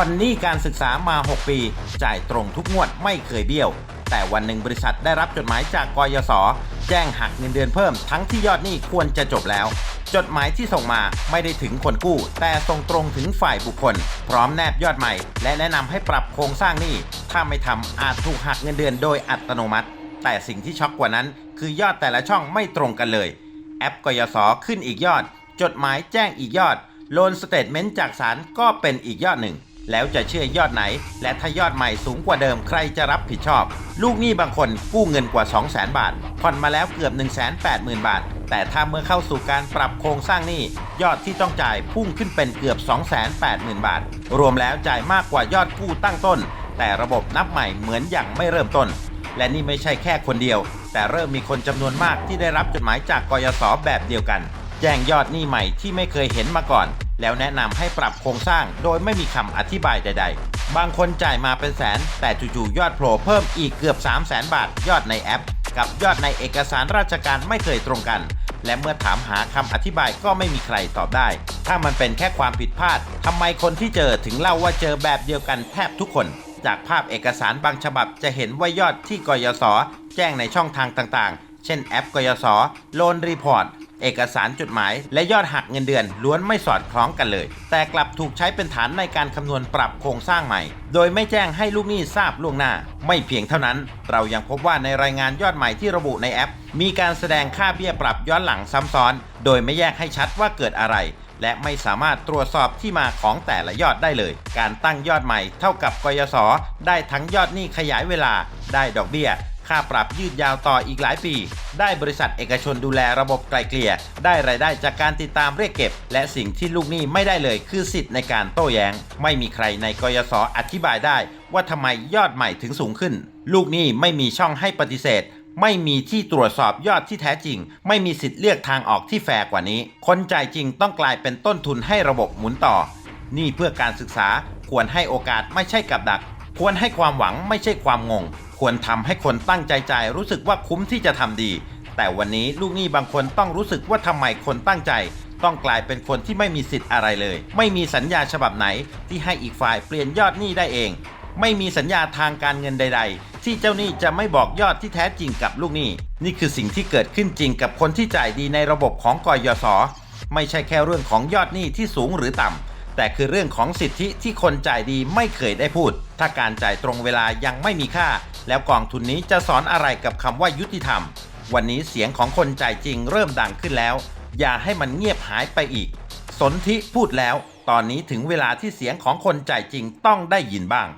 ผ่อนหนี้การศึกษามา 6 ปี จ่ายตรงทุกงวดไม่เคยเบี้ยว แต่วันหนึ่งบริษัทได้รับจดหมายจากกยศแจ้งหักเงินเดือนเพิ่มทั้งที่ยอดหนี้ควรจะจบแล้ว จดหมายที่ส่งมาไม่ได้ถึงคนกู้ แต่ส่งตรงถึงฝ่ายบุคคล พร้อมแนบยอดใหม่ และแนะนำให้ปรับโครงสร้างหนี้ถ้าไม่ทำอาจถูกหักเงินเดือนโดยอัตโนมัติ แต่สิ่งที่ช็อกกว่านั้น คือยอดแต่ละช่องไม่ตรงกันเลย แอปกยศขึ้นอีกยอด จดหมายแจ้งอีกยอดโลนสเตทเมนต์จากศาลก็เป็นอีกยอดหนึ่ง แล้วจะเชื่อยอดไหน และถ้ายอดใหม่สูงกว่าเดิมใครจะรับผิดชอบ ลูกหนี้บางคนกู้เงินกว่า 200,000 บาทผ่อนมาแล้วเกือบ 180,000 บาท แต่ถ้าเมื่อเข้าสู่การปรับโครงสร้างหนี้ยอดที่ต้องจ่ายพุ่งขึ้นเป็นเกือบ 280,000 บาท รวมแล้วจ่ายมากกว่ายอดกู้ตั้งต้น แต่ระบบนับใหม่เหมือนอย่างไม่เริ่มต้น และนี่ไม่ใช่แค่คนเดียว แต่เริ่มมีคนจำนวนมากที่ได้รับจดหมายจากกยศแบบเดียวกัน แจ้งยอดหนี้ใหม่ที่ไม่เคยเห็นมาก่อน แล้วแนะนำให้ปรับโครงสร้างโดยไม่มีคำอธิบายใด ๆ บางคนจ่ายมาเป็นแสน แต่จู่ๆยอดโผล่เพิ่มอีกเกือบ 3 0 0แสนบาท ยอดในแอป กับยอดในเอกสารราชการไม่เคยตรงกัน และเมื่อถามหาคำอธิบายก็ไม่มีใครตอบได้ ถ้ามันเป็นแค่ความผิดพลาดทำไมคนที่เจอถึงเล่าว่าเจอแบบเดียวกันแทบทุกคน จากภาพเอกสารบางฉบับจะเห็นว่ายอดที่กยศแจ้งในช่องทางต่างๆ เช่นแอปกยศโลนรีพอร์ต เอกสารจดหมาย และยอดหักเงินเดือน ล้วนไม่สอดคล้องกันเลย แต่กลับถูกใช้เป็นฐานในการคำนวณปรับโครงสร้างใหม่ โดยไม่แจ้งให้ลูกหนี้ทราบล่วงหน้า ไม่เพียงเท่านั้น เรายังพบว่าในรายงานยอดใหม่ที่ระบุในแอป มีการแสดงค่าเบี้ยปรับย้อนหลังซ้ำซ้อน โดยไม่แยกให้ชัดว่าเกิดอะไรและไม่สามารถตรวจสอบที่มาของแต่ละยอดได้เลย การตั้งยอดใหม่เท่ากับกยศได้ทั้งยอดหนี้ขยายเวลา ได้ดอกเบี้ย ค่าปรับยืดยาวต่ออีกหลายปี ได้บริษัทเอกชนดูแลระบบไกลเกลี่ย ได้รายได้จากการติดตามเรียกเก็บ และสิ่งที่ลูกหนี้ไม่ได้เลยคือสิทธิ์ในการโต้แย้ง ไม่มีใครในกยศอธิบายได้ ว่าทำไมยอดใหม่ถึงสูงขึ้น ลูกหนี้ไม่มีช่องให้ปฏิเสธไม่มีที่ตรวจสอบยอดที่แท้จริง ไม่มีสิทธิ์เลือกทางออกที่แฟร์กว่านี้ คนจ่ายจริงต้องกลายเป็นต้นทุนให้ระบบหมุนต่อ นี่เพื่อการศึกษาควรให้โอกาสไม่ใช่กับดัก ควรให้ความหวังไม่ใช่ความงง ควรทำให้คนตั้งใจจ่ายรู้สึกว่าคุ้มที่จะทำดี แต่วันนี้ลูกหนี้บางคนต้องรู้สึกว่าทำไมคนตั้งใจ ต้องกลายเป็นคนที่ไม่มีสิทธิ์อะไรเลย ไม่มีสัญญาฉบับไหนที่ให้อีกฝ่ายเปลี่ยนยอดหนี้ได้เอง ไม่มีสัญญาทางการเงินใด ๆ ที่เจ้าหนี้จะไม่บอกยอดที่แท้จริงกับลูกหนี้ นี่คือสิ่งที่เกิดขึ้นจริงกับคนที่จ่ายดีในระบบของกยศไม่ใช่แค่เรื่องของยอดหนี้ที่สูงหรือต่ำ แต่คือเรื่องของสิทธิที่คนจ่ายดีไม่เคยได้พูด ถ้าการจ่ายตรงเวลายังไม่มีค่า แล้วกองทุนนี้จะสอนอะไรกับคำว่ายุติธรรม วันนี้เสียงของคนจ่ายจริงเริ่มดังขึ้นแล้ว อย่าให้มันเงียบหายไปอีก สนธิพูดแล้ว ตอนนี้ถึงเวลาที่เสียงของคนจ่ายจริงต้องได้ยินบ้าง